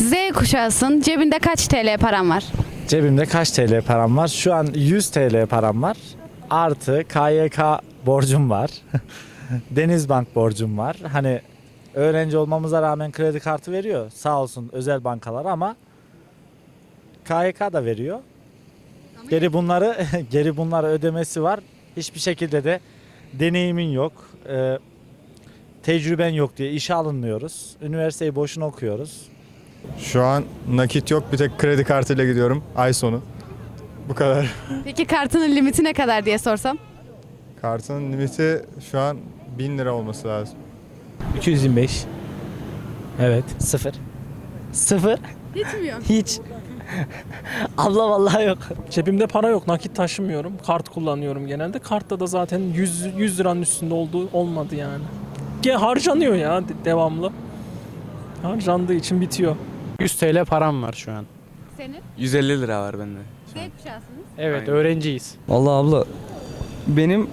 Z kuşağısın. Cebinde kaç TL paran var? Cebimde kaç TL param var? Şu an 100 TL param var. Artı KYK borcum var. Denizbank borcum var. Hani öğrenci olmamıza rağmen kredi kartı veriyor. Sağ olsun özel bankalar ama KYK da veriyor. Geri bunları geri bunları ödemesi var. Hiçbir şekilde de deneyimin yok. Ee, tecrüben yok diye işe alınmıyoruz. Üniversiteyi boşuna okuyoruz. Şu an nakit yok bir tek kredi kartıyla gidiyorum ay sonu. Bu kadar. Peki kartının limiti ne kadar diye sorsam? Kartın limiti şu an 1000 lira olması lazım. 225. Evet. Sıfır. Sıfır. Yetmiyor. Hiç. Abla vallahi yok. Cebimde para yok. Nakit taşımıyorum. Kart kullanıyorum genelde. Kartta da zaten 100, 100 liranın üstünde olduğu olmadı yani. Ge harcanıyor ya de- devamlı. Harcandığı için bitiyor. 100 TL param var şu an. Senin? 150 lira var bende. Z kuşağısınız. Evet Aynen. öğrenciyiz. Vallahi abla benim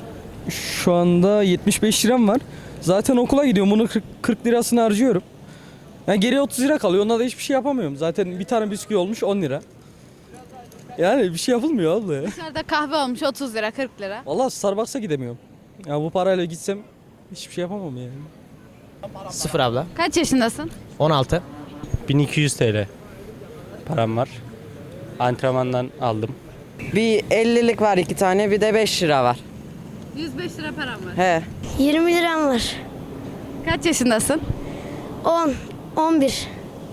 şu anda 75 liram var. Zaten okula gidiyorum. Bunu 40, 40 lirasını harcıyorum. Yani geriye 30 lira kalıyor. Onunla da hiçbir şey yapamıyorum. Zaten bir tane bisküvi olmuş 10 lira. Yani bir şey yapılmıyor abla ya. Dışarıda kahve olmuş 30 lira 40 lira. Vallahi Starbucks'a gidemiyorum. Ya bu parayla gitsem hiçbir şey yapamam yani. Sıfır abla. Kaç yaşındasın? 16. 1200 TL param var. Antrenmandan aldım. Bir 50'lik var iki tane bir de 5 lira var. 105 lira param var. He. 20 liram var. Kaç yaşındasın? 10, 11.